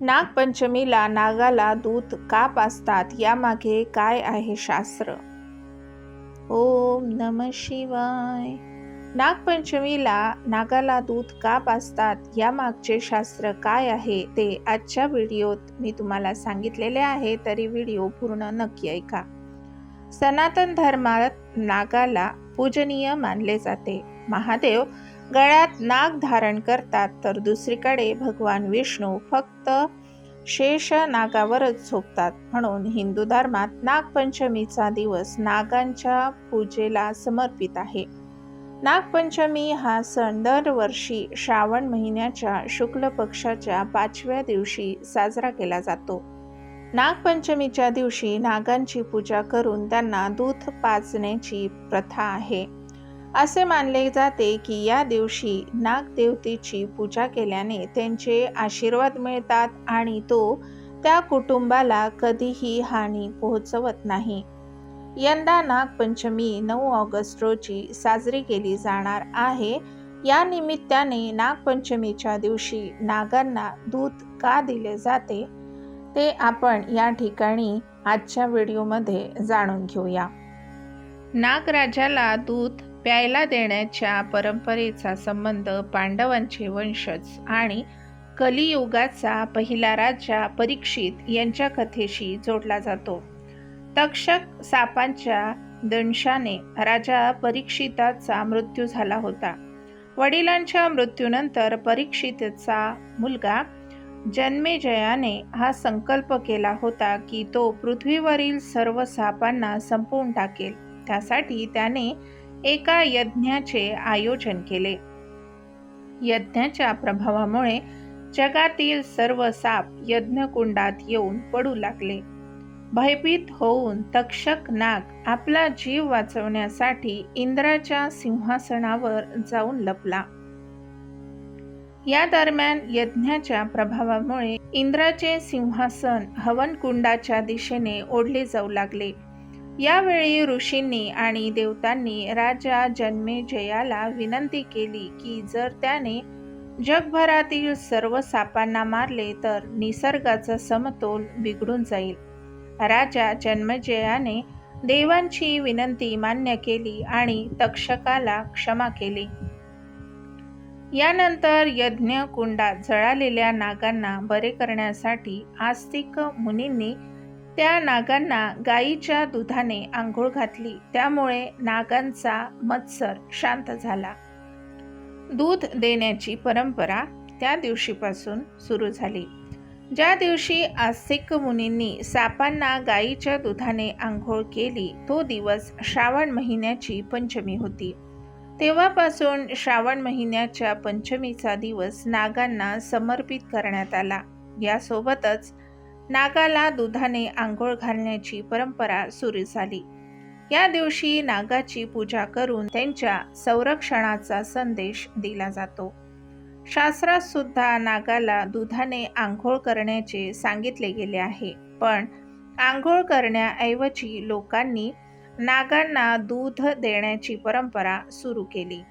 नागपंचमीला नागाला दूध का पाजतात यामागे काय आहे शास्त्र? ओम नम शिवाय. नागपंचमीला नागाला दूध का पाजतात यामागचे शास्त्र काय आहे ते आजच्या व्हिडिओत मी तुम्हाला सांगितलेले आहे तरी व्हिडिओ पूर्ण नक्की ऐका. सनातन धर्मात नागाला पूजनीय मानले जाते. महादेव गळ्यात नाग धारण करतात तर दुसरीकडे भगवान विष्णू फक्त शेष नागावरच झोपतात. म्हणून हिंदू धर्मात नागपंचमीचा दिवस नागांच्या पूजेला समर्पित आहे. नागपंचमी हा सण दरवर्षी श्रावण महिन्याच्या शुक्ल पक्षाच्या पाचव्या दिवशी साजरा केला जातो. नागपंचमीच्या दिवशी नागांची पूजा करून त्यांना दूध पाजण्याची प्रथा आहे. असे मानले जाते की या दिवशी नागदेवतेची पूजा केल्याने त्यांचे आशीर्वाद मिळतात आणि तो त्या कुटुंबाला कधीही हानी पोहोचवत नाही. यंदा नागपंचमी नऊ ऑगस्ट रोजी साजरी केली जाणार आहे. या निमित्ताने नागपंचमीच्या दिवशी नागांना दूध का दिले जाते ते आपण या ठिकाणी आजच्या व्हिडिओमध्ये जाणून घेऊया. नागराजाला दूध प्यायला देण्याच्या परंपरेचा संबंध पांडवांचे वंशज आणि कलियुगाचा पहिला राजा परीक्षित यांच्या कथेशी जोडला जातो. तक्षक सापांच्या दंशाने राजा परीक्षिताचा मृत्यू झाला होता. वडिलांच्या मृत्यूनंतर परीक्षितचा मुलगा जन्मेजयाने हा संकल्प केला होता की तो पृथ्वीवरील सर्व सापांना संपवून टाकेल. त्यासाठी त्याने एका यज्ञाचे आयोजन केले. यज्ञाच्या प्रभावामुळे जगातील सर्व साप यज्ञकुंडात येऊन पडू लागले. भयभीत होऊन तक्षक नाग आपला जीव वाचवण्यासाठी इंद्राच्या सिंहासनावर जाऊन लपला. या दरम्यान यज्ञाच्या प्रभावामुळे इंद्राचे सिंहासन हवनकुंडाच्या दिशेने ओढले जाऊ लागले. यावेळी ऋषींनी आणि देवतांनी राजा जन्मेजयाला विनंती केली की जर त्याने जगभरातील सर्व सापांना मारले तर निसर्गाचा समतोल बिघडून जाईल. राजा जन्मजयाने देवांची विनंती मान्य केली आणि तक्षकाला क्षमा केली. यानंतर यज्ञ कुंडात जळालेल्या नागांना बरे करण्यासाठी आस्तिक मुनींनी त्या नागांना गायीच्या दुधाने आंघोळ घातली. त्यामुळे नागांचा मत्सर शांत झाला. दूध देण्याची परंपरा त्या दिवशीपासून सुरू झाली. ज्या दिवशी आस्तिक मुनींनी सापांना गायीच्या दुधाने आंघोळ केली तो दिवस श्रावण महिन्याची पंचमी होती. तेव्हापासून श्रावण महिन्याच्या पंचमीचा दिवस नागांना समर्पित करण्यात आला. यासोबतच नागाला दुधाने आंघोळ घालण्याची परंपरा सुरू झाली. या दिवशी नागाची पूजा करून त्यांच्या संरक्षणाचा संदेश दिला जातो. शास्त्रात सुद्धा नागाला दुधाने आंघोळ करण्याचे सांगितले गेले आहे. पण आंघोळ करण्याऐवजी लोकांनी नागांना दूध देण्याची परंपरा सुरू केली.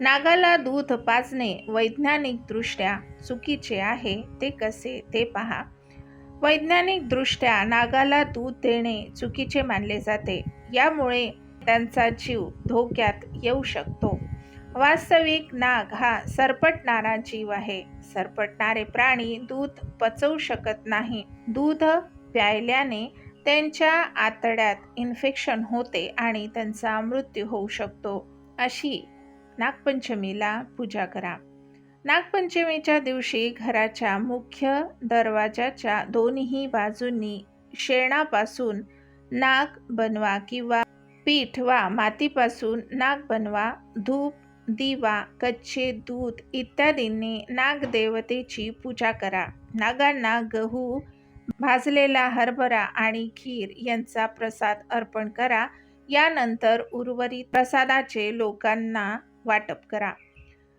नागाला दूध पाजणे वैज्ञानिकदृष्ट्या चुकीचे आहे ते कसे ते पहा. वैज्ञानिकदृष्ट्या नागाला दूध देणे चुकीचे मानले जाते. यामुळे त्यांचा जीव धोक्यात येऊ शकतो. वास्तविक नाग हा सरपटणारा जीव आहे. सरपटणारे प्राणी दूध पचवू शकत नाही. दूध प्यायल्याने त्यांच्या आतड्यात इन्फेक्शन होते आणि त्यांचा मृत्यू होऊ शकतो. अशी नागपंचमीला पूजा करा. नागपंचमीच्या दिवशी घराच्या मुख्य दरवाजाच्या दोन्ही बाजूंनी शेणापासून नाग बनवा किंवा पीठ वा मातीपासून नाग बनवा धूप दिवा कच्चे दूध इत्यादींनी नागदेवतेची पूजा करा. नागांना गहू भाजलेला हरभरा आणि खीर यांचा प्रसाद अर्पण करा. यानंतर उर्वरित प्रसादाचे लोकांना वाटप करा.